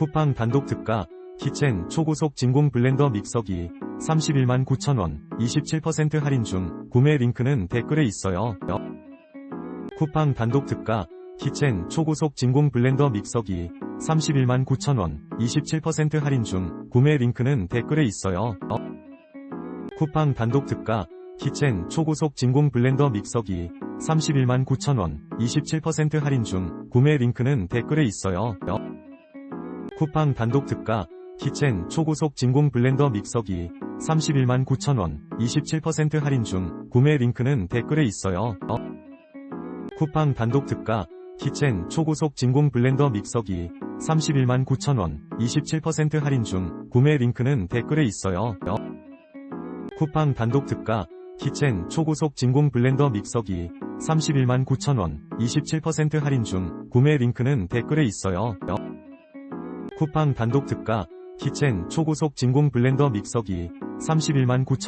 쿠팡 단독 특가 키첸 초고속 진공 블렌더 믹서기 31만 9천원 27% 할인 중 구매 링크는 댓글에 있어요. 쿠팡 단독 특가 키첸 초고속 진공 블렌더 믹서기 31만 9천원 27% 할인 중 구매 링크는 댓글에 있어요. 쿠팡 단독 특가 키첸 초고속 진공 블렌더 믹서기 31만 9천원 27% 할인 중 구매 링크는 댓글에 있어요. 쿠팡 단독 특가 키첸 초고속 진공 블렌더 믹서기 31만 9천원 27% 할인 중 구매 링크는 댓글에 있어요. 쿠팡 단독 특가 키첸 초고속 진공 블렌더 믹서기 31만 9천원 27% 할인 중 구매 링크는 댓글에 있어요. 쿠팡 단독 특가 키첸 초고속 진공 블렌더 믹서기 31만 9천원 27% 할인 중 구매 링크는 댓글에 있어요. 쿠팡 단독 특가 키첸 초고속 진공 블렌더 믹서기 31만 9천